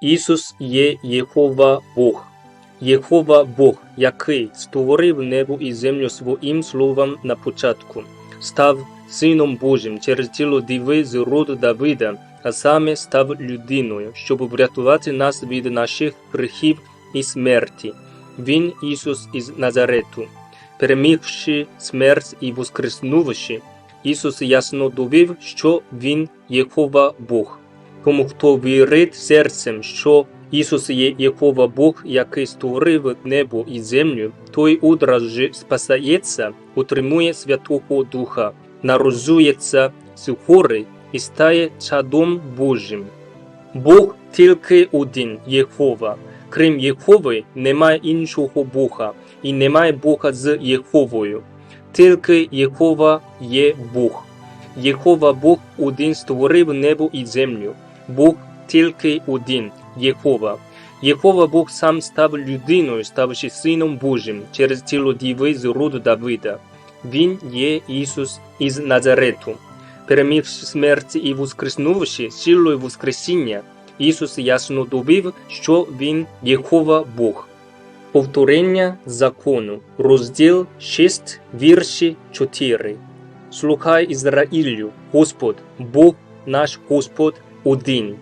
Ісус є Єхова Бог. Єхова Бог, який створив небо і землю своїм словом на початку, став Сином Божим через тіло диви з роду Давида, а саме став людиною, щоб врятувати нас від наших гріхів і смерті. Він Ісус із Назарету. Перемігши смерть і воскреснувши, Ісус ясно довів, що Він Єхова Бог. Тому хто вірить серцем, що Ісус є Єхова Бог, який створив небо і землю, той одразу спасається, отримує Святого Духа, народжується з гори і стає чадом Божим. Бог тільки один Єхова. Крім Єхови, немає іншого Бога, і немає Бога з Єховою. Тільки Єхова є Бог. Єхова Бог один створив небо і землю. Бог тільки один Єхова. Єхова Бог сам став людиною, ставши Сином Божим через тіло діви з роду Давида. Він є Ісус із Назарету. Перемігши смерть і воскреснувши силою Воскресіння, Ісус ясно довів, що Він Єхова Бог. Повторення закону, розділ 6, вірші 4. Слухай Ізраїлю, Господь, Бог наш Господь один.